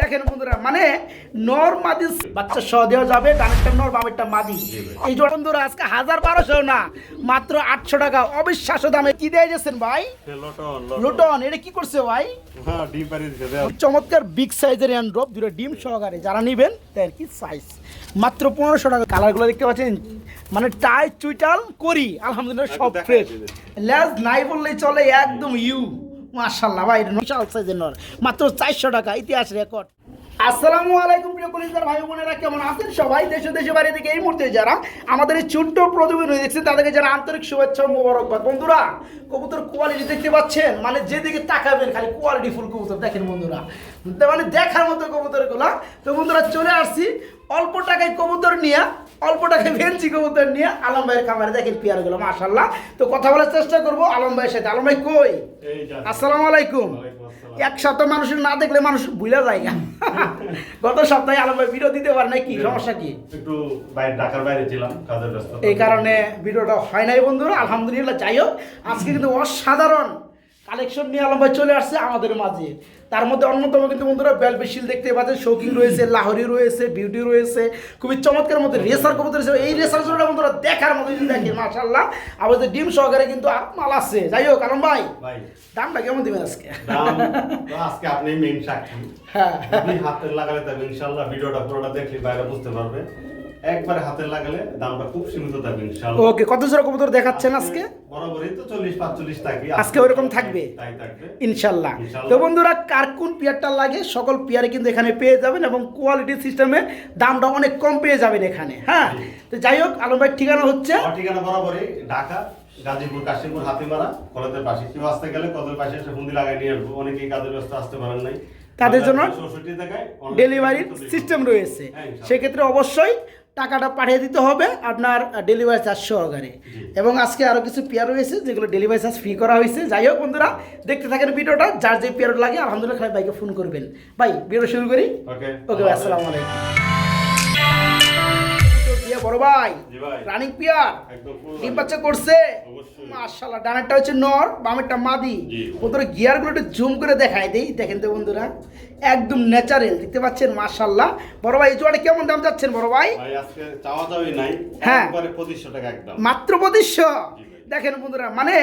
দেখেন বন্ধুরা মানে নর মাদি বাচ্চা সহ দেওয়া যাবে ডানেরটা নর বামেরটা মাদি। এই জোড়া বন্ধুরা আজকে হাজার বারোশো না মাত্র আটশো টাকা। অবিশ্বাস্য দামে কি দিয়ে যাচ্ছেন ভাই? লটন লুটন। এটা কি করছে ভাই? হ্যাঁ চমৎকার বিগ সাইজের অ্যান্ড্রপ দুটো ডিম সহকারে। যারা নেবেন তাই কি সাইজ মাত্র পনেরোশো টাকা। কালারগুলো দেখতে পাচ্ছেন? মানে টাই চুইটাল করি আলহামদুলিল্লাহ সব ফ্রেশ। ল্যাজ নাই বললেই চলে একদম ইউ মাশাল্লাহ ভাই বিশাল সাইজের মাত্র চারশো টাকা, ইতিহাস রেকর্ড আসসালামু আলাইকুম প্রিয় কলিজার ভাই বোনেরা, কেমন আছেন সবাই? দেশে দেশে বাইরে থেকে এই মুহূর্তে যারা আমাদের এই ছোট্ট প্রতিবেদন দেখছেন, তাদেরকে যারা আন্তরিক শুভেচ্ছা মোবারকবাদ। বন্ধুরা, কবুতর কোয়ালিটি দেখতে পাচ্ছেন? মানে যেদিকে তাকাবেন, খালি কোয়ালিটি ফুল কবুতর। দেখেন বন্ধুরা মানে দেখার মতো কবুতরগুলো। তো বন্ধুরা, চলে আসছি। অল্প টাকায় কবুতর নিয়ে অল্প টাকায় ভেঞ্চি কবুতর নিয়ে আলম ভাইয়ের খামারে দেখেন পেয়ারগুলো মাশাল্লাহ তো কথা বলার চেষ্টা করব আলম ভাইয়ের সাথে। আলম ভাই কই? আসসালামু আলাইকুম। এক সপ্তাহ মানুষের না দেখলে মানুষ ভুলে যায় না গত সপ্তাহে আলম ভাই ভিডিও দিতে পারে না কি? সমস্যা কি? একটু বাইরে ঢাকার বাইরে ছিলাম কাজের ব্যস্ত এই কারণে ভিডিওটা হয় নাই বন্ধুরা আলহামদুলিল্লাহ। যাই হোক আজকে কিন্তু অসাধারণ কালেকশন নিয়ে আলম ভাই চলে আসছে আমাদের মাঝে। তার মধ্যে অন্যতম কিন্তু বন্ধুরা বেলবেশিল দেখতে পাচ্ছেন শৌকিং রয়েছে লাহরি রয়েছে বিউটি রয়েছে খুবই চমৎকার মধ্যে রেসার কবুতর রয়েছে এই রেসার জোড়া বন্ধুরা দেখার মতো যদি দেখেন মাশাল্লাহ আমাদের ডিম সহকারে কিন্তু মাল আছে। যাই হোক আলম ভাই। ভাই দামটা কেমন দিবেন আজকে? আজকে আপনি মেইন সাক্ষী। হ্যাঁ। আপনি হাতে লাগালে তবে ইনশাআল্লাহ ভিডিওটা পুরোটা দেখলে বাইরে বুঝতে পারবে। একবারে হাতে লাগালে দামটা খুব সীমিত থাকবে ইনশাআল্লাহ। ওকে কত জোড়া কবুতর দেখাচ্ছেন আজকে বরাবরই তো চল্লিশ পাঁচচল্লিশ থাকি আজকে ওরকম থাকবে? তাই থাকবে। ইনশাল্লাহ। তো বন্ধুরা কার কোন পেয়ারটা লাগে সকল পেয়ারে কিন্তু এখানে পেয়ে যাবেন এবং কোয়ালিটি সিস্টেমে দামটা অনেক কম পেয়ে যাবেন এখানে হ্যাঁ? তো যাই হোক আলম ভাইয়ের ঠিকানা হচ্ছে? ঠিকানা বরাবরই ঢাকা গাজীপুর কাশিমপুর হাতিমারা কলেজের পাশে। কেউ আসতে গেলে কলেজের পাশে এসে হুন্দি লাগাই নিয়ে আসব। অনেকেই কাজের ব্যস্ত আসতে পারেন নাই। তাদের জন্য ডেলিভারির সিস্টেম রয়েছে। হ্যাঁ, সেক্ষেত্রে অবশ্যই টাকাটা পাঠিয়ে দিতে হবে আপনার ডেলিভারি চার্জ সহকারে। এবং আজকে আরও কিছু পেয়ার রয়েছে যেগুলো ডেলিভারি চার্জ ফ্রি করা হয়েছে। যাই হোক বন্ধুরা দেখতে থাকেন ভিডিওটা যার যে পেয়ার লাগে আলহামদুলিল্লাহ খালি ভাইকে ফোন করবেন। ভাই ভিডিও শুরু করি? ওকে ভাই আসসালামু আলাইকুম। বড় ভাই। রানিং পিয়ার ডিম বাচ্চা করছে? মাশাআল্লাহ ডানারটা হচ্ছে নর বামেরটা মাদি। বন্ধুরা গিয়ারগুলো একটু জুম করে দেখাই দেই। দেখেন তো বন্ধুরা একদম ন্যাচারাল দেখতে পাচ্ছেন মাশাল্লাহ বড় ভাই এই জোড়াটা কেমন দাম যাচ্ছেন বড় ভাই? ভাই আজকে চাওয়া দাওয়াই নাই হ্যাঁ। টাকা একদম। মাত্র পঁচিশশো? দেখেন বন্ধুরা মানে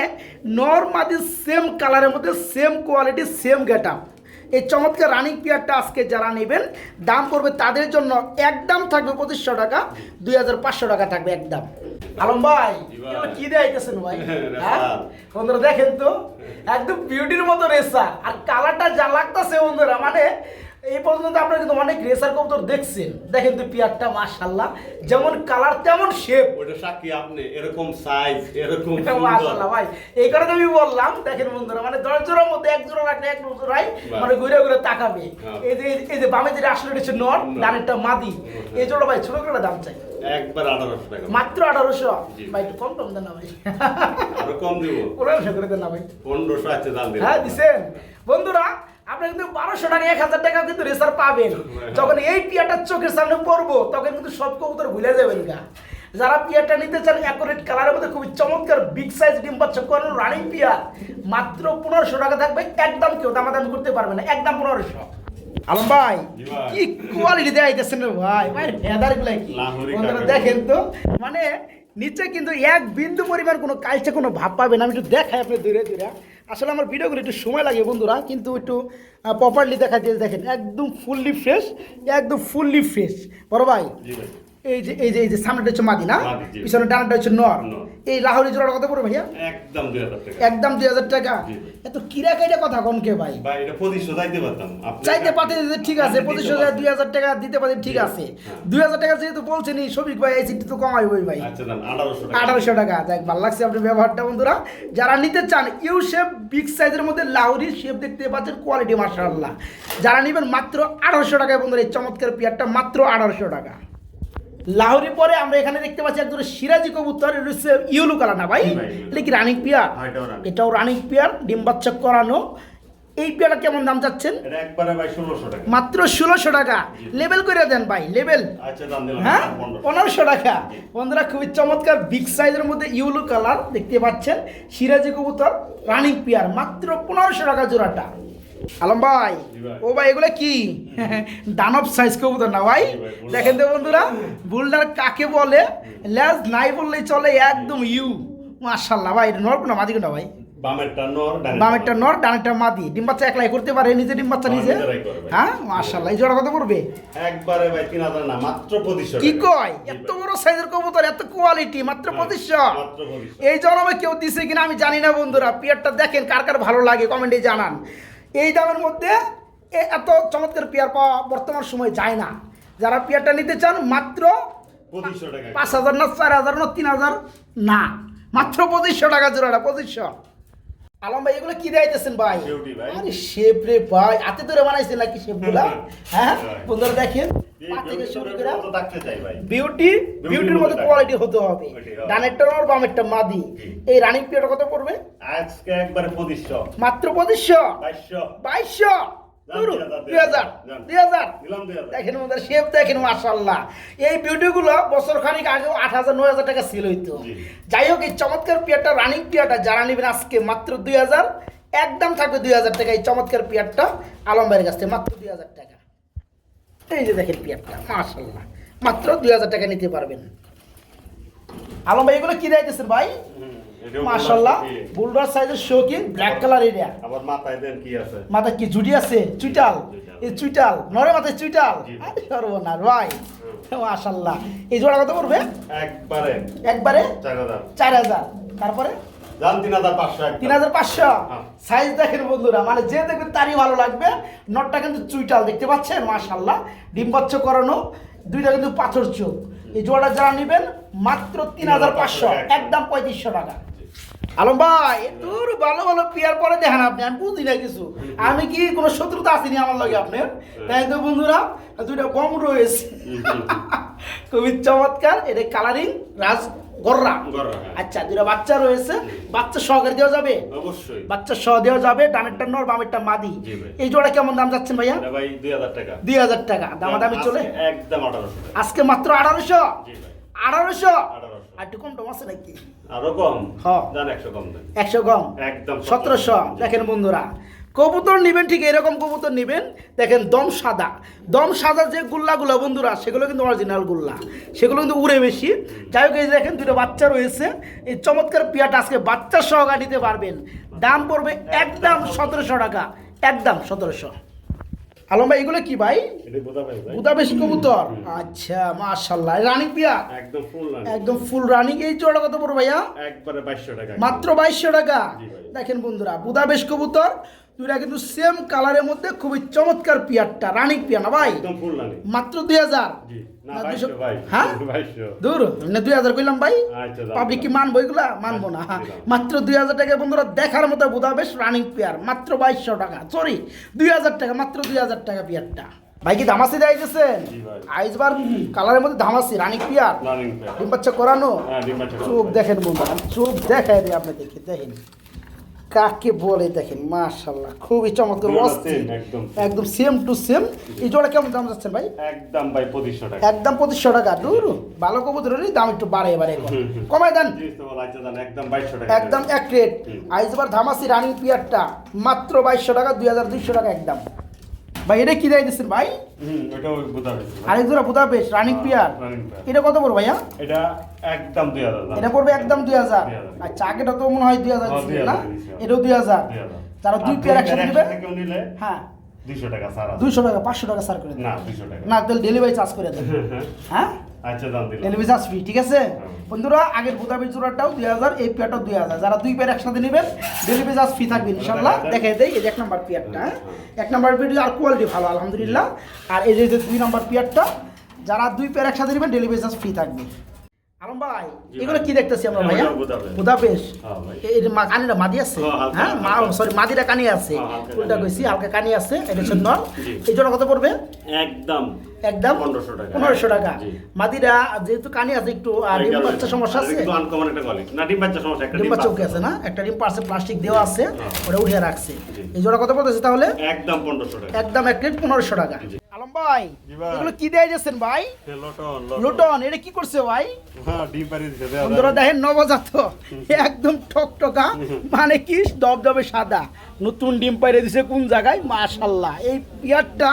নর্মাদি সেম কালারের মধ্যে সেম কোয়ালিটি সেম গেট এই চমৎকার রানিং পিয়ারটা আজকে যারা নেবেন দাম পড়বে তাদের জন্য একদম থাকবে পঁচিশশো টাকা দুই হাজার পাঁচশো টাকা থাকবে একদম। আলম ভাই কি দেখাইতেছেন ভাই? হ্যাঁ? বন্ধুরা দেখেন তো একদম বিউটির মতো রেসা আর কালারটা যা লাগতেছে বন্ধুরা মানে এই পর্যন্ত আপনারা কিন্তু অনেক রেসার কবুতর দেখছেন। দেখেন তো পিয়ারটা মাশাল্লাহ যেমন কালার তেমন শেপ ওটা সাক্ষী আপনি এরকম সাইজ এরকম মাশাআল্লাহ ভাই এই কারণে আমি বললাম। দেখেন বন্ধুরা মানে দশ জোড়ার মধ্যে এক জোড়া রাখলে এক জোড়াই মানে ঘুরে ঘুরে তাকাবে। হ্যাঁ। এই যে এই যে বামে যেটা আসলে হচ্ছে নর ডানেরটা মাদি। এই জোড়া ভাই ছোট করে দাম চাই। একবার আঠারোশো টাকা। মাত্র আঠারোশো। ভাই একটু কম কম দেন না ভাই। আরও কম দিব। পনেরোশো করে দেন না ভাই। পনেরোশো আছে দাম হ্যাঁ দিছেন। বন্ধুরা আপনি কিন্তু বারোশো টাকা এক হাজার টাকা কিন্তু রেসার পাবেন। যখন এই পিয়াটা চোখের সামনে পড়ব তখন কিন্তু সব কবুতর ভুলে যাবেন গা। যারা পিয়ারটা নিতে চান অ্যাকোরেট কালারের মধ্যে খুবই চমৎকার বিগ সাইজ ডিম বাচ্চা করানো রানিং পিয়ার মাত্র পনেরোশো টাকা থাকবে একদম কেউ দামাদামি করতে পারবে না একদম পনেরোশো। আলম ভাই কি কোয়ালিটি দেখাইতেছেন রে ভাই? ভাই ফেদারগুলা কি? দেখেন তো মানে নিচে কিন্তু এক বিন্দু পরিমাণ কোনো কালচে কোনো ভাব পাবে না আমি একটু দেখাই আপনি দূরে দূরে। আসলে আমার ভিডিওগুলো একটু সময় লাগে বন্ধুরা, কিন্তু একটু প্রপারলি দেখা দিয়ে দেখেন, একদম ফুললি ফ্রেশ একদম ফুললি ফ্রেশ বড় ভাই। এই যে এই যে এই যে সামনেটা হচ্ছে মাদি না? পিছনে ডানাটা হচ্ছে নর। এই লাহোরি জোড়াটা কত পড়বে ভাইয়া? একদম দুই হাজার টাকা। একদম দুই হাজার টাকা। এত কিরা কাইটা কথা কোন কে ভাই? ভাই এটা পঁচিশশো চাইতে পারতাম। আপনি চাইতে পারতে ঠিক আছে দিতে হাজার দুই হাজার টাকা দিতে পারেন ঠিক আছে। হ্যাঁ। দুই হাজার টাকা যেহেতু বলছেন এই শফিক ভাই এই সিটটি তো কমাইবই ভাই। আচ্ছা আঠারোশো টাকা। যাক ভালো লাগছে আপনার ব্যবহারটা বন্ধুরা। যারা নিতে চান ইউ শেপ বিগ সাইজের মধ্যে লাউরি শেপ দেখতে পাচ্ছেন কোয়ালিটি মার্শাল্লাহ যারা নেবেন মাত্র আঠারোশো টাকায় বন্ধুরা এই চমৎকার পেয়ারটা মাত্র আঠারোশো টাকা। লাহোরি পরে আমরা এখানে দেখতে পাচ্ছি একদম সিরাজি কবুতর হচ্ছে ইউলু কালার না ভাই। এটা কি রানিং পেয়ার? হ্যাঁ, এটাও running। এটাও রানিং পেয়ার ডিম বাচ্চা করানো। এই পেয়ারটা কেমন দাম চাচ্ছেন? মাত্র ষোলোশো টাকা। লেবেল করে দেন ভাই লেবেল। আচ্ছা হ্যাঁ? পনেরোশো। পনেরোশো টাকা। বন্ধুরা খুবই চমৎকার বিগ সাইজের মধ্যে ইউলু কালার দেখতে পাচ্ছেন। সিরাজি কবুতর রানিং পিয়ার মাত্র পনেরোশো টাকা জোড়াটা। আলম ভাই ও ভাই এগুলো কি? দানব সাইজ কবুতর না ভাই। দেখেন তো বন্ধুরা বুলডার কাকে বলে? ল্যাজ নাই বললেই চলে একদম ইউ। মাশাল্লাহ ভাই এটা নর কোনা মাদি কোনা ভাই। বামেরটা নর ডানেরটা মাদি। ডিম বাচ্চা একলাই করতে পারে নিজে ডিম বাচ্চা হ্যাঁ, নিজে। হ্যাঁ মাশাল্লাহ এই জোড়া কত পড়বে? একবারে ভাই তিন হাজার না মাত্র কি কয়? এত। বড় সাইজের কবুতর এত কোয়ালিটি মাত্র হ্যাঁ, পঁচিশশো। মাত্র পঁচিশশো। এই জন্মে কেউ দিছে কিনা আমি জানি না বন্ধুরা পিয়ারটা দেখেন কার কার ভালো লাগে কমেন্টে জানান। এই দামের মধ্যে এত চমৎকার পেয়ার পাওয়া বর্তমান সময় যায় না। যারা পেয়ারটা নিতে চান মাত্র পাঁচ হাজার না চার হাজার না তিন হাজার না। মাত্র পঁচিশশো টাকা জোড়াটা পঁচিশশো। আলম ভাই এগুলো কি দেখাইতেছেন ভাই? আরে শেপ রে ভাই হাতে ধরে বানাইছেন নাকি শেপগুলা হ্যাঁ, হ্যাঁ বন্ধুরা দেখেন বিউটি বিউটির মধ্যে কোয়ালিটি হতে হবে। ডানেরটা আর বামেরটা মাদি। এই রানিং পিরিয়ড কত পড়বে? আজকে একবার 2500 মাত্র 2500 2200 2200 দেখেন ওদের শেপ দেখেন মাশাল্লাহ এই বিউটিগুলো বছর খানিক আগেও আট হাজার নয় হাজার টাকা সেল হইতো। যাই হোক এই চমৎকার পিয়ারটা রানিং পিয়ারটা যারা নেবেন আজকে মাত্র দুই হাজার একদম থাকবে দুই হাজার টাকা। এই চমৎকার পিয়ারটা আলম ভাইয়ের কাছ থেকে মাত্র দুই হাজার টাকা। এই যে দেখেন পিয়ারটা মাত্র দুই হাজার টাকা নিতে পারবেন। আলম ভাই এগুলো কি দিতেছেন ভাই? বুলডার সাইজের শৌখিন ব্ল্যাক কালার এরিয়া। আবার মাথায় দেন কি আছে? মাথা কি জুটি আছে? চুইটাল। এই চুইটাল। নরে মাথায় চুইটাল? জি। আরে সর্বনাশ ভাই। মাশাল্লাহ এই জোড়া কত পড়বে? একবারে। একবারে? চার হাজার। চার হাজার। তারপরে? তিন হাজার পাঁচশো হ্যাঁ। সাইজ দেখেন বন্ধুরা মানে যে দেখবেন তারই ভালো লাগবে। নটটা কিন্তু চুইটাল দেখতে পাচ্ছেন? মাশাল্লাহ ডিম বাচ্চা করানো দুইটা কিন্তু পাথর চোখ। এই জোড়াটা যারা নেবেন মাত্র তিন হাজার পাঁচশো একদম পঁয়ত্রিশশো টাকা। আলম ভাই তোর ভালো ভালো পিয়ার পরে দেখেন আপনি আমি বুঝি না কিছু। আমি কি কোনো শত্রুতা আসেনি আমার লগে আপনার? তাই তো বন্ধুরা দুইটা বম রয়েছে। খুবই চমৎকার এটা কালারিং রাজ গররা হ্যাঁ। আচ্ছা বাচ্চা রয়েছে। বাচ্চা সহকারে দেওয়া যাবে? অবশ্যই। বাচ্চা সহ দেওয়া যাবে ডানেরটা নর বামেরটা মাদি। এই জোড়া কেমন দাম যাচ্ছেন ভাইয়া? ভাই দুই হাজার টাকা। দুই হাজার টাকা। দামাদামি চলে? আজকে একদম আঠারোশো আজকে মাত্র আঠারোশো? আঠারোশো? আর একটু কম টম আছে নাকি? আরও কম? হ্যাঁ। একশো কম একশো কম? একদম সতেরোশো। দেখেন বন্ধুরা কবুতর নেবেন ঠিক এরকম কবুতর নেবেন। দেখেন দম সাদা। দম সাদা যে গুল্লাগুলো বন্ধুরা সেগুলো কিন্তু অরিজিনাল গুল্লা। সেগুলো কিন্তু উড়ে বেশি। যাই হোক এই দেখেন দুটো বাচ্চা রয়েছে। এই চমৎকার পিয়াটা আজকে বাচ্চা সহকার নিতে পারবেন। দাম পড়বে একদম সতেরোশো টাকা। একদম সতেরোশো। আলম ভাই এগুলো কি ভাই? বুদাবেশি কবুতর? আচ্ছা মাশাল্লাহ রানিং পিয়া একদম ফুল একদম ফুল রানিং এই জোড়া কত পড়ো ভাইয়া? একবারে বাইশশো টাকা। মাত্র বাইশশো টাকা। দেখেন বন্ধুরা বুদাবেশ কবুতর। দুইটা কিন্তু সেম কালারের মধ্যে খুবই চমৎকার পিয়ারটা রানিক পিয়া না ভাই? মাত্র দুই হাজার। হ্যাঁ? দূর দুই হাজার কইলাম ভাই। আচ্ছা পাবলিক কি যান। মানবো এগুলা? মানবো না। আচ্ছা, মাত্র দুই হাজার টাকা বন্ধুরা দেখার মতো রানিং পেয়ার। মাত্র বাইশশো টাকা সরি দুই হাজার টাকা মাত্র দুই হাজার টাকা পেয়ারটা। ভাই কি ধামাসি দেয় গেছেন আইসবার কালারের মধ্যে ধামাসি রানিং পেয়ার। রানিং প্যাড ডিম বাচ্চা করানো? হ্যাঁ চোখ দেখেন বন্ধুরা চোখ দেখায় দিই আপনি দেখে দেখেন। কাকে বলে দেখেন? মাশাল্লাহ খুবই চমৎকার অস্থির একদম। একদম সেম টু সেম এই জোড়া কেমন দাম যাচ্ছেন ভাই? একদম ভাই পঁচিশশো টাকা। একদম পঁচিশশো টাকা। দূর ভালো কবুতর দাম একটু বাড়ে বাড়ে কমায় দেন। একদম বাইশশো টাকা। একদম এক রেট আইজবার ধামাসি রানিং পিয়ারটা মাত্র বাইশশো টাকা দুই হাজার দুইশো টাকা একদম। ভাই এটা কি দেয় দিচ্ছেন ভাই। আরেক জোড়া বুদাপেশ রানিক হ্যাঁ, পিয়ার। এটা কত পড়বে ভাইয়া? এটা একদম দুই হাজার এটা পড়বে একদম দুই হাজার। 2000 আচ্ছা আগেটা তো মনে হয় দুই হাজার হ্যাঁ, ছিল 2000 না? এটাও দুই হাজার। তারা দুই আর পেয়ার একসাথে নেবে হ্যাঁ। দুইশো টাকা পাঁচশো টাকা স্যার করে না তাহলে ডেলিভারি চার্জ করে দেবে। হ্যাঁ? আচ্ছা দাম দিলাম। ডেলিভারি চার্জ ফ্রি ঠিক আছে। বন্ধুরা আগের বুদাবির জোড়াটাও দুই হাজার এই পেয়ারটাও দুই হাজার। যারা দুই পেয়ার একসাথে নেবেন ডেলিভারি চার্জ ফ্রি থাকবে ইনশাল্লাহ। দেখা দেখে দেয় এই যে এক নাম্বার পেয়ারটা। হ্যাঁ? এক নাম্বার পেয়ারটা আর কোয়ালিটি ভালো আলহামদুলিল্লাহ। আর এই যে যে দুই নম্বর পেয়ারটা যারা দুই পেয়ার একসাথে নেবেন ডেলিভারি চার্জ ফ্রি থাকবে। আলম ভাই এগুলো কি দেখতেছি আমরা ভাইয়া? বুদাপেশ। বুদাপেশ ভাই। এই যে মা কানিটা মাদি আছে? হ্যাঁ, মা সরি মাদিটা কানি আছে। উল্টা কইছি হালকা কানি আছে এটা হচ্ছে এই জন্য কত পড়বে? একদম। একদম? 1500 টাকা। পনেরোশো টাকা। মাদিরা যেহেতু কানি আছে একটু আর ডিম বাচ্চা সমস্যা আছে? ডিম বাচ্চা আছে না? একটা ডিম পার্সে প্লাস্টিক দেওয়া আছে হ্যাঁ। ওটা উঠে রাখছে। এই জোড়া কত পড়তেছে তাহলে? একদম পনেরোশো টাকা। একদম এক প্লেট পনেরোশো টাকা। ভাই এগুলো কি দিয়ে যাচ্ছেন ভাই? লুটন এটা কি করছে ভাই? হ্যাঁ বন্ধুরা দেখেন নবজাত একদম ঠকঠকা মানে কি দবদবে সাদা। নতুন ডিম পাইরে দিছে কোন জায়গায়? মাশাল্লাহ এই পিয়ারটা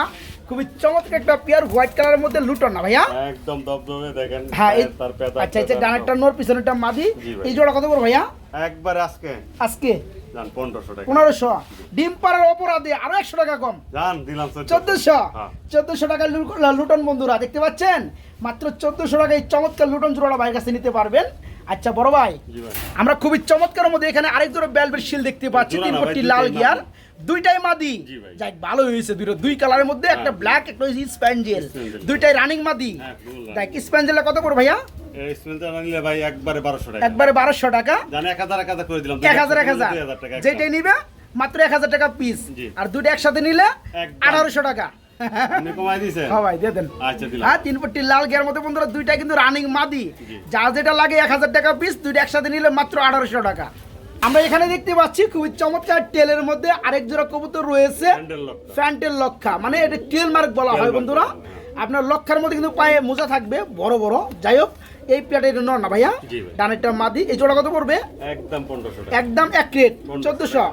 খুবই চমৎকার একটা পিয়ার হোয়াইট কালারের মধ্যে লুটন না ভাইয়া? একদম দবদবে দেখেন হ্যাঁ আচ্ছা আচ্ছা ডানেরটা নোর পিছনেরটা মাদি এই জোড়া কত করে ভাইয়া? একবার আজকে। আজকে? জান 1500 টাকা। পনেরোশো। ডিম পাড়ার অপরাধে আরও একশো টাকা কম। জান দিলাম চোদ্দশো। হ্যাঁ। টাকা লুটন বন্ধুরা দেখতে পাচ্ছেন? মাত্র চোদ্দশো টাকায় চমৎকার লুটন জোড়া ভাইয়ের কাছে নিতে পারবেন। আচ্ছা বড় ভাই আমরা খুবই চমৎকার মধ্যে এখানে আরেক জোড়া বেলবের শিল দেখতে পাচ্ছি তিন লাল গিয়ার। দুইটাই মাদি। যাই ভালো হয়েছে দুটো দুই কালারের মধ্যে একটা হ্যাঁ। ব্ল্যাক একটা হয়েছে Spaniel। দুইটাই রানিং মাদি। দেখ স্প্যাঞ্জেলে কত করে ভাইয়া? একবারে 1200 টাকা। একবারে বারোশো টাকা। জান 1000 1000 করে দিলাম। এক হাজার এক হাজার। 2000 টাকা যেটাই নিবে মাত্র এক হাজার টাকা পিস আর দুটো একসাথে নিলে। আঠারোশো টাকা। আপনি কমাই দিয়েছেন? হ্যাঁ ভাই দিয়ে দেন। আচ্ছা দিলাম। হ্যাঁ তিন পট্টি লাল গিয়ার মধ্যে বন্ধুরা দুইটা কিন্তু রানিং মাদি। যা যেটা লাগে এক হাজার টাকা পিস দুইটা একসাথে নিলে মাত্র আঠারোশো টাকা। আমরা এখানে দেখতে পাচ্ছি খুবই চমৎকার টেলের মধ্যে আরেক জোড়া কবুতর রয়েছে। ফ্যান্টেল লক্ষা। মানে এটা টেল মার্ক বলা হয় বন্ধুরা। আপনার লক্ষার মধ্যে কিন্তু পায়ে মোজা থাকবে বড় বড়। যাই হোক এই প্লেটে এটা নর না ভাইয়া। ডানেরটা মাদি। এই জোড়া কত পড়বে? একদম 1500 টাকা। একদম এক রেট 1500 চোদ্দশো।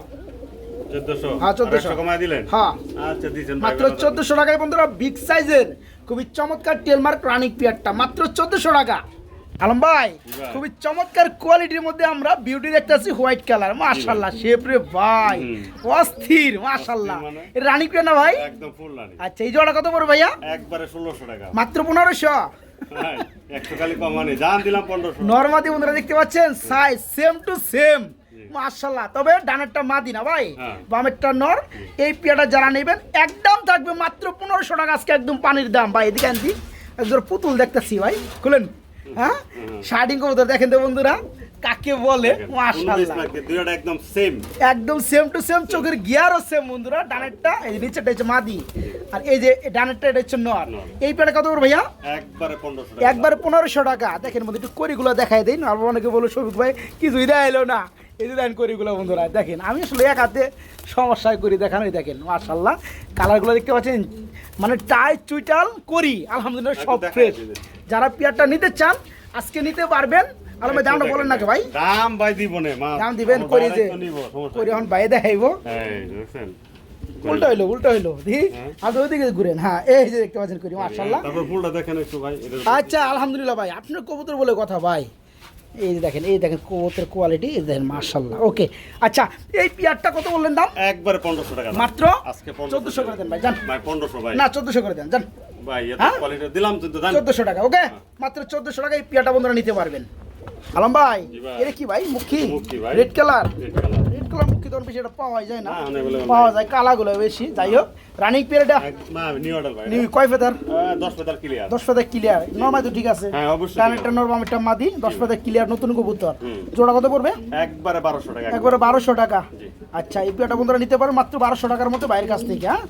1400 হ্যাঁ, 1400 100 কমাই দিলেন? হ্যাঁ। আচ্ছা মাত্র চোদ্দশো টাকায় বন্ধুরা বিগ সাইজের খুবই চমৎকার টেলমার্ক রানিক পিয়ারটা। মাত্র চোদ্দশো টাকা। আলম ভাই। খুবই চমৎকার কোয়ালিটির মধ্যে আমরা বিউটি দেখতেছি হোয়াইট কালার মাশাল্লাহ শেপ রে ভাই। অস্থির মাশাল্লাহ মানে? মানে? রানিক পিয়ার না ভাই? একদম ফুল রানি। আচ্ছা এই জোড়া কত পড়বে ভাইয়া? একবারে 1600 টাকা। মাত্র পনেরোশো? হ্যাঁ, একশো খালি কমানি জান দিলাম 1500 নর্মাদি বন্ধুরা দেখতে পাচ্ছেন সাইজ সেম টু সেম মাশাল্লাহ তবে ডানেরটা মাদি না ভাই? হ্যাঁ। বামেরটা নর। এই পেয়াটা যারা নেবেন একদম থাকবে মাত্র পনেরোশো টাকা আজকে একদম পানির দাম। ভাই এদিকে আনতি একজন পুতুল দেখতেছি ভাই খুলেন। হ্যাঁ? শার্টিং কবুতর দেখেন তো বন্ধুরা কাকে বলে? দুইটা একদম সেম একদম সেম টু সেম চোখের গিয়ারও সেম বন্ধুরা ডানেরটা এই নিচেরটা হচ্ছে মাদি আর এই যে ডানেরটা এটা হচ্ছে নর। এই কত করে ভাইয়া? একবারে 1500 টাকা। একবারে পনেরোশো টাকা। দেখেন মধ্যে একটু করিগুলো দেখাই দিন আর অনেকে বলো সবিক ভাই কিছুই দেয় এলো না। এই যে দেখেন করিগুলো বন্ধুরা দেখেন আমি আসলে এক হাতে সমস্যায় করি দেখান এই দেখেন মার্শাল্লাহ কালারগুলো দেখতে পাচ্ছেন মানে টাই চুইটাল করি আলহামদুলিল্লাহ সব ফ্রেশ দিন। যারা পেয়ারটা নিতে চান আজকে নিতে পারবেন। আলম দামটা বলেন নাকি ভাই? দাম ভাই দিব নে দাম দিবেন করি যে করি। এখন বাইরে দেখাইবো উল্টা হইল উল্টা হইল। দি হ্যাঁ। আপনি ওইদিকে ঘুরেন হ্যাঁ এই যে দেখতে পাচ্ছেন করি মার্শাল্লাহ তারপর ফুলটা দেখেন একটু ভাই আচ্ছা আলহামদুলিল্লাহ ভাই আপনার কবুতর বলে কথা ভাই। এই যে দেখেন এই দেখেন কবুতরের কোয়ালিটি এই দেখেন মার্শাল্লাহ ওকে আচ্ছা এই পিয়ারটা কত বললেন দাম? একবারে 1500 টাকা মাত্র আজকে 1500 চোদ্দশো করে দেন ভাই জান ভাই 1500 ভাই। না চোদ্দশো করে দেন জান হ্যাঁ? চোদ্দশো টাকা ওকে? মাত্র চোদ্দশো টাকা এই পিয়ারটা বন্ধুরা নিতে পারবেন। আলম ভাই এটা কি ভাই? মুখী? মুখী red colour? Red colour. Red colour বেশি এটা পাওয়া যায় না? পাওয়া। যায় কালাগুলো বেশি যাই হোক। রানিং মা নিউ কয় ফেদার 10 পেতাল ক্লিয়ার দশ পাতা ক্লিয়ার নর্মাল তো ঠিক আছে। হ্যাঁ, অবশ্যই নরমাল একটা মাদি দশ পাতা ক্লিয়ার নতুন কবুতর। জোড়া কত পড়বে? একবারে 1200 টাকা একবারে। বারোশো টাকা। আচ্ছা এই পেয়াটা বন্ধুরা নিতে পারো মাত্র বারোশো টাকার মতো বাইরের কাছ থেকে হ্যাঁ?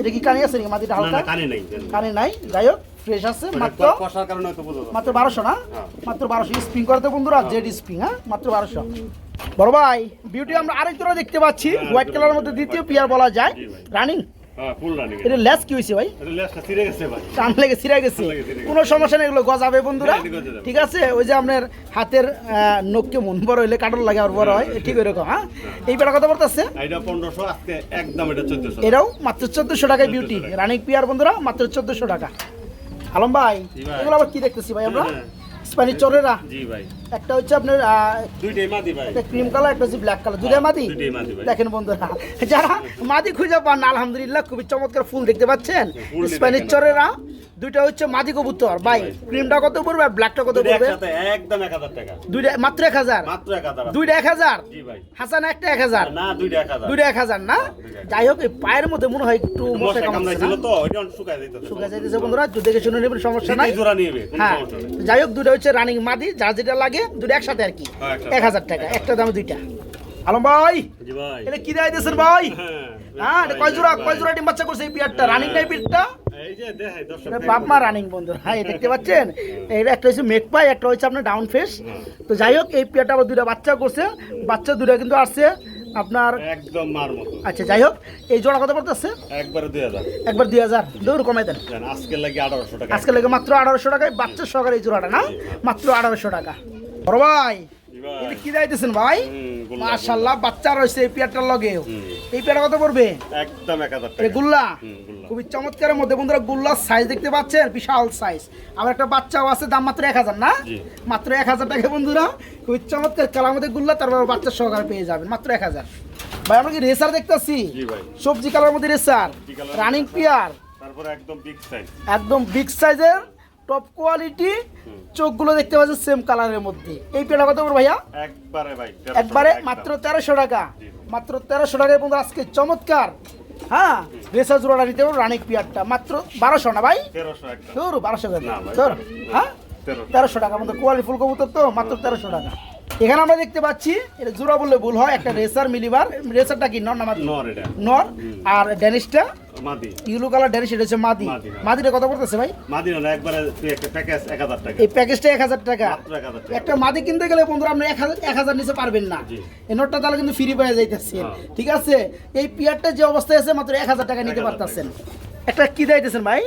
এটা কি কানে আছে নাকি? মাটিটা না হালকা? কানে নাই। কানে নাই? যাই হোক। ফ্রেশ আছে মাত্র কষার কারণে তো বুঝো মাত্র বারোশো না? হ্যাঁ। মাত্র বারোশো। স্প্রিং করতে বন্ধুরা জেড স্প্রিং হ্যাঁ? মাত্র বারোশো। বড় ভাই বিউটি আমরা আরেক জোড়া দেখতে পাচ্ছি। হ্যাঁ, হোয়াইট কালারের মধ্যে দ্বিতীয় পিয়ার বলা যায়। রানিং হ্যাঁ রানিং এটা লেস কি হয়েছে ভাই? টান লেগে ছিঁড়ে গেছে। কোনো সমস্যা নেই এগুলো গজাবে বন্ধুরা। হ্যাঁ। ঠিক আছে? ওই যে আপনার হাতের নখকে মন বড় হইলে কাটল লাগে আর বড় হয়। ঠিক ওইরকম হ্যাঁ? এই কথা বলতেছে এটা 1500 আজকে একদম এটা 1400 এটাও মাত্র চোদ্দশো টাকায় বিউটি রানিক পিয়ার বন্ধুরা মাত্র চোদ্দশো টাকা। আলম ভাই। এগুলো আবার কি দেখতেছি ভাই আমরা হ্যাঁ। স্প্যানিশ চরেরা জি ভাই একটা হচ্ছে আপনার দুইটাই মাদি ভাই। একটা ক্রিম কালার একটা হচ্ছে ব্ল্যাক কালার দুটাই মাদি? দুইটাই মাদি ভাই। দেখেন বন্ধুরা যারা মাদি খুঁজে পান আলহামদুলিল্লাহ খুবই চমৎকার ফুল দেখতে পাচ্ছেন। স্প্যানিশ চরেরা দুইটা হচ্ছে মাদি কবুতর। ভাই। ক্রিমটা কত পড়বে আর ব্ল্যাকটা কত পড়বে? একদম 1000 টাকা। দুইটা মাত্র এক হাজার? মাত্র 1000 দুইটা এক হাজার? জি ভাই। হাসান একটা এক হাজার? না দুইটা 1000 দুইটা এক হাজার না? যাই হোক এই পায়ের মধ্যে মনে হয় একটু মশা কামড়াইছিল তো ওইটা শুকায় যাইতেছে। শুকা যাইতেছে বন্ধুরা দেখে শুনে নেবেন সমস্যা নাই। দুইটাই জোড়া নিবে হ্যাঁ যাই হোক দুটো হচ্ছে রানিং মাদি যার যেটা লাগে দুটো একসাথে আর কি। হ্যাঁ, এক হাজার টাকা একটা দামে দুইটা। আলম ভাই এটা কি দেয় দেশের ভাই? হ্যাঁ হ্যাঁ এটা কয় জোড়া কয় জোড়া ডিম বাচ্চা করছে এই পিয়ারটা রানিং নাই পিয়ারটা এই যে দেখাই দর্শক এটা বাপ মা রানিং বন্ধু। হ্যাঁ দেখতে পাচ্ছেন? এটা একটা হচ্ছে মেক পাই একটা হচ্ছে আপনার ডাউন ফেস তো যাই হোক এই পিয়ারটা আবার দুইটা বাচ্চা করছে। বাচ্চা দুইটা কিন্তু আসছে আপনার একদম মার মতো। আচ্ছা যাই হোক এই জোড়া কত পড়তেছে? একবারে দুই হাজার। একবার দুই হাজার। দৌড় কমাই দেন। জান আজকের লাগে আঠারোশো টাকা। আজকে লেগে মাত্র আঠারোশো টাকায় বাচ্চা সহকারে এই জোড়াটা না? মাত্র আঠারোশো টাকা। বড় ভাই এটা কি যাইতেছেন ভাই? হুম, মাশাল্লাহ বাচ্চা রয়েছে এই পেয়ারটার হুম। এই পেয়ারটা কত পড়বে? একদম এক হাজার এটা টাকা। গুল্লা। খুবই চমৎকারের মধ্যে বন্ধুরা গুল্লার সাইজ দেখতে পাচ্ছেন? বিশাল সাইজ আবার একটা বাচ্চাও আছে দাম মাত্র এক হাজার না? মাত্র এক হাজার টাকা বন্ধুরা। খুবই চমৎকার কালার মধ্যে গুল্লা তারপর বাচ্চা সহকারে পেয়ে যাবেন মাত্র এক হাজার। ভাই আমরা কি রেসার দেখতেছি? সবজি কালার মধ্যে রেসার রানিং পিয়ার তারপরে একদম বিগ সাইজ একদম বিগ সাইজের টপ কোয়ালিটি চোখগুলো দেখতে পাচ্ছেন সেম কালারের মধ্যে। এই পেটা কত করে ভাইয়া? একবারে ভাই একবারে মাত্র তেরোশো টাকা। মাত্র তেরোশো টাকা বন্ধু আজকে চমৎকার। হ্যাঁ? রেসার জোড়াটা নিতে পারব রানিক পিয়ারটা। মাত্র বারোশো না ভাই? তোর বারোশো হ্যাঁ? তেরোশো। তেরোশো টাকা। আমাদের কোয়ালিটি ফুল কবুতর তো মাত্র তেরোশো টাকা। এখানে আমরা দেখতে পাচ্ছি এটা জোড়া বললে ভুল হয় একটা রেসার মিলিবার। রেসারটা কি? নর না মাদি? নর এটা। নর। আর ড্যানিশটা? মাদি। ইউলো কালার ড্যানিশ এটা হচ্ছে মাদি। হ্যাঁ। মাদিটা কত পড়তেছে ভাই? মাদি না একবারে তুই একটা প্যাকেজ এক হাজার টাকা। এই প্যাকেজটা এক হাজার টাকা। একটা মাদি কিনতে গেলে বন্ধুরা আপনি এক হাজার এক নিচে পারবেন না। জি। এই নোটটা তাহলে কিন্তু ফ্রি পেয়ে যাইতেছেন হ্যাঁ। ঠিক আছে? এই পিয়ারটা যে অবস্থায় আছে মাত্র এক হাজার টাকা নিতে 1000 পারতেছেন। একটা কি দিতেছেন ভাই?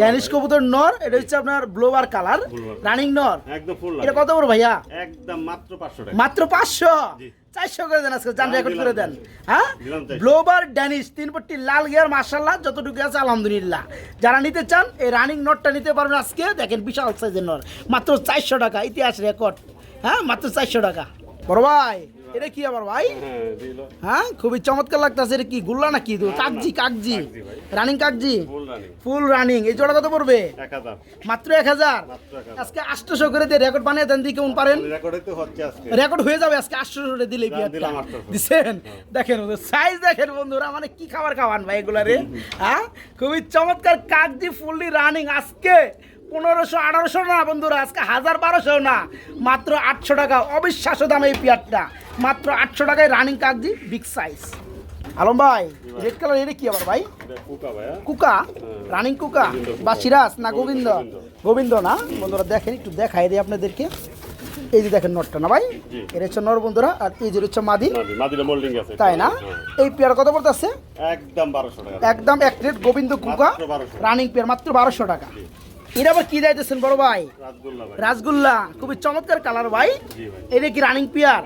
ড্যানিশ। কবুতর নর এটা হচ্ছে আপনার ব্লোবার কালার রানিং নর একদম ফুল এটা কত বড় ভাইয়া? একদম মাত্র পাঁচশো টাকা। মাত্র পাঁচশো? জি। চারশো করে দেন আজকে জান রেকর্ড করে দেন। হ্যাঁ? ব্লোবার ড্যানিশ তিন পট্টি লাল গিয়ার মার্শাল্লাহ যতটুকু আছে আলহামদুলিল্লাহ। যারা নিতে চান এই রানিং নটটা নিতে পারবেন আজকে। দেখেন বিশাল সাইজের নর মাত্র চারশো টাকা ইতিহাস রেকর্ড হ্যাঁ মাত্র চারশো টাকা। বড় ভাই। এটা কি আবার ভাই? হ্যাঁ হ্যাঁ? খুবই চমৎকার লাগতেছে এটা কি গুল্লা নাকি? কাগজি কাগজি রানিং কাগজি ফুল রানিং এই জোড়া কত পড়বে? মাত্র এক হাজার। আজকে আটশোশো করে দিয়ে রেকর্ড বানিয়ে দেন দিয়ে কেমন পারেন। রেকর্ডে হয়ে যাবে আজকে আটশোশো করে দিলে 800 দিছেন? দেখেন সাইজ দেখেন বন্ধুরা মানে কি খাবার খাওয়ান ভাই এগুলা রে হ্যাঁ? খুবই চমৎকার কাগজি ফুললি রানিং আজকে। পনেরোশো আঠারোশো না বন্ধুরা আজকে হাজার বারোশো না মাত্র আটশো টাকা। অবিশ্বাস্য দাম এই পিয়ারটা। মাত্র আটশো টাকায় রানিং কাগজি বিগ সাইজ আলম ভাই রেড কালার এটা কি আবার ভাই? কুকা রানিং কুকা? বা সিরাজ না গোবিন্দ? গোবিন্দ। না? বন্ধুরা দেখেন একটু দেখাই দিই আপনাদেরকে। এই যে দেখেন নটটা না ভাই। এর হচ্ছে নর বন্ধুরা আর এই যে হচ্ছে মাদি। আছে। তাই না? হ্যাঁ। এই পেয়ার কত পড়তেছে? একদম বারোশো টাকা। একদম এক প্লেট গোবিন্দ কুকা। রানিং পেয়ার মাত্র বারোশো টাকা। এটা আবার কি যাইতেছেন বড় ভাই? রাসগোল্লা খুবই চমৎকার কালার ভাই। এটা কি রানিং পেয়ার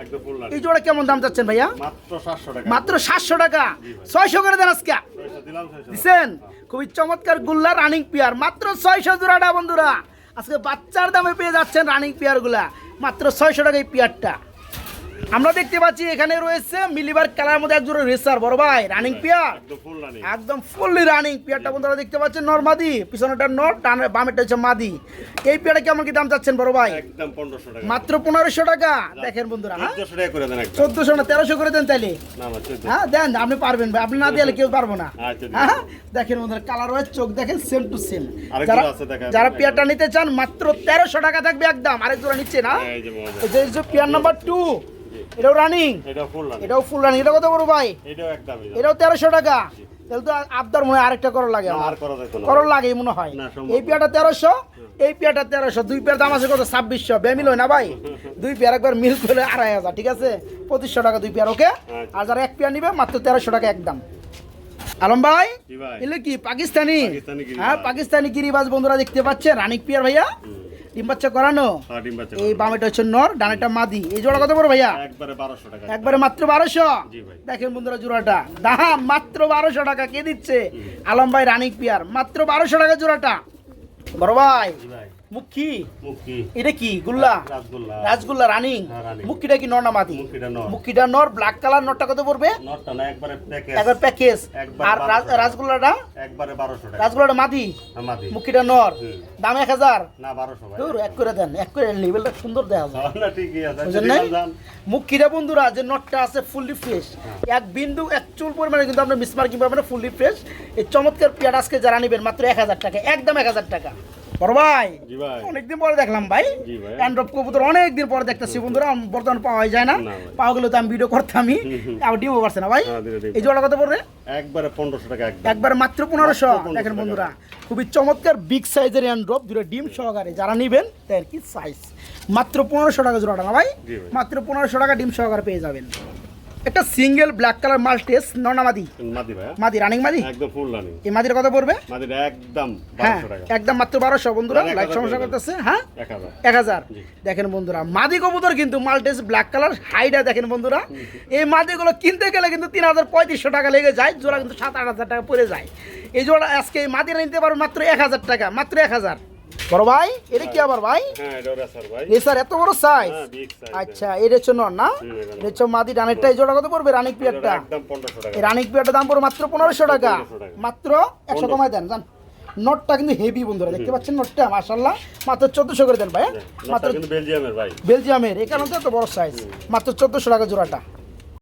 এই জোড়া কেমন দাম চাচ্ছেন ভাইয়া? মাত্র সাতশো টাকা। ছয়শো করে দেন আজকে। দিছেন? খুবই চমৎকার গুল্লা রানিং পিয়ার মাত্র ছয়শো জোড়াটা বন্ধুরা। আজকে বাচ্চার দামে পেয়ে যাচ্ছেন রানিং পিয়ারগুলা। মাত্র ছয়শো টাকা এই পিয়ারটা আমরা দেখতে পাচ্ছি এখানে রয়েছে মিলিবার কালার মধ্যে এক জোড়া রেসার বড় ভাই রানিং পিয়ার একদম ফুল ফুললি রানিং পিয়ারটা বন্ধুরা দেখতে পাচ্ছেন নর্মাদি পিছনেটা নর ডানে বামেটা হচ্ছে মাদি। এই পিয়ারটা কেমন কি দাম চাচ্ছেন বড় ভাই? একদম পনেরোশো টাকা। মাত্র পনেরোশো টাকা। দেখেন বন্ধুরা হ্যাঁ? চোদ্দশো টাকা করে দেন একদম। চোদ্দশো না তেরোশো করে দেন তাইলে। না না হ্যাঁ দেন আপনি পারবেন ভাই আপনি না দিলে কেউ পারব না। আচ্ছা, হ্যাঁ দেখেন বন্ধুরা কালার ওয়াইজ চোখ দেখেন সেম টু সেম যারা আছে দেখান। যারা পেয়ারটা নিতে চান মাত্র তেরোশো টাকা থাকবে একদম। আরেক জোড়া নিচ্ছে না। পেয়ার নাম্বার টু এটাও রানিং এটা ফুল রানি এটাও ফুল রানিং এটা কত বড় ভাই? এটাও একদমই এটাও তেরোশো টাকা। তাহলে তো আবদার মনে হয় আরেকটা করো লাগে আর করা যেত না। করো লাগে মনে হয়। এই পেয়ারটা তেরোশো এই পেয়ারটা তেরোশো। দুই পেয়ার দাম আছে কত? ছাব্বিশশো। বেমিল হয় না ভাই? দুই পেয়ার একবার মিল করে আড়াই হাজার ঠিক আছে? পঁচিশশো টাকা দুই পেয়ার ওকে? আচ্ছা। আর যারা এক পেয়ার নিবে মাত্র তেরোশো টাকা একদম। আলম ভাই? এলে কি পাকিস্তানি? পাকিস্তানি হ্যাঁ পাকিস্তানি গিরিবাজ বন্ধুরা দেখতে পাচ্ছেন। রানিক পিয়ার ভাইয়া। ডিম বাচ্চা করানো? হ্যাঁ, এই বামেটা হচ্ছে নর ডানেটা মাদি। এই জোড়া কত বড় ভাইয়া? একবারে বারোশো টাকা। একবারে মাত্র বারোশো? দেখেন বন্ধুরা জোড়াটা। দাহা মাত্র বারোশো টাকা। কে দিচ্ছে? আলম ভাই রানিক পিয়ার। মাত্র বারোশো টাকা জোড়াটা। বড় ভাই। মুখি এটা কি? গুল্লা? রাসগোল্লা। রাজগুল্লা রানিং। হ্যাঁ, কি নর না মাদি নর। ব্ল্যাক কালার নরটা কত পড়বে? নটটা না একবারে প্যাকেজ একবার প্যাকেজ আর 1200 একবারে বারোশো টাকা। রাজগুল্লাটা মাদি হ্যাঁ, মাদি নর। দাম এক হাজার। না বারোশো ভাই। দূর এক করে দেন এক করে লেভেলটা সুন্দর দেখা যায়। না ঠিকই আছে। বুঝলেন বন্ধুরা যে নটটা আছে ফুললি ফ্রেশ এক বিন্দু এক চুল পরিমাণে কিন্তু আপনার মিসমার্কিং পাবেন ফুললি ফ্রেশ এই চমৎকার পেয়ার আজকে যারা নেবেন মাত্র এক হাজার টাকা একদম এক হাজার টাকা। বড় ভাই। অনেকদিন পরে দেখলাম ভাই। অ্যান্ড্রপ কবুতর অনেকদিন পরে দেখতেছি বন্ধুরা বর্তমানে পাওয়া যায় না। পাওয়া গেলে তো আমি ভিডিও করতামই। আবার ডিমও পারছে না ভাই। এই জোড়া কত পড়বে? একবারে পনেরোশো টাকা একবার মাত্র পনেরোশো। মাত্র 1500 দেখেন বন্ধুরা খুবই চমৎকার বিগ সাইজের অ্যান্ড্রপ দুটো ডিম সহকারে। যারা নেবেন তাই কি সাইজ মাত্র পনেরোশো টাকা জোড়াটা না ভাই। মাত্র পনেরোশো টাকা ডিম সহকারে পেয়ে যাবেন। একটা সিঙ্গেল ব্ল্যাক কালার মাল্টেস ননা মাদি? মাদি ভাই মাদি রানিং মাদি? একদম ফুল রানিং এই মাদির কথা পড়বে? মাদির একদম হ্যাঁ বারোশো টাকা। একদম মাত্র বারোশো। বন্ধুরা এক লাইক সমস্যা করতেছে হ্যাঁ? এক হাজার। এক হাজার। দেখেন বন্ধুরা মাদি কবুতর কিন্তু মাল্টেস ব্ল্যাক কালার হাইডা দেখেন বন্ধুরা। এই মাদিগুলো কিনতে গেলে কিন্তু তিন হাজার পঁয়ত্রিশশো টাকা লেগে যায় জোড়া কিন্তু সাত আট হাজার টাকা পড়ে যায়। এই জোড়া আজকে এই মাদিরা নিতে পারো মাত্র এক হাজার টাকা মাত্র এক হাজার। বড় ভাই এটা কি আবার ভাই? হ্যাঁ স্যার এত বড় সাইজ হ্যাঁ আচ্ছা এটা হচ্ছে নর না? এটা হচ্ছে মাদি ডানেরটা এই জোড়া কত পড়বে? রানিক পিয়ারটা? এই রানিক পিয়ারটার দাম পড়বে মাত্র পনেরোশো টাকা। মাত্র একশো কমায় দেন জান। নোটটা কিন্তু হেভি বন্ধুরা দেখতে পাচ্ছেন নোটটা? মাশাল্লাহ মাত্র চোদ্দশো করে দেন ভাই হ্যাঁ? মাত্র মাত্র বেলজিয়ামের ভাই। বেলজিয়ামের এই কারণে এত বড় সাইজ মাত্র চোদ্দশো টাকা জোড়াটা।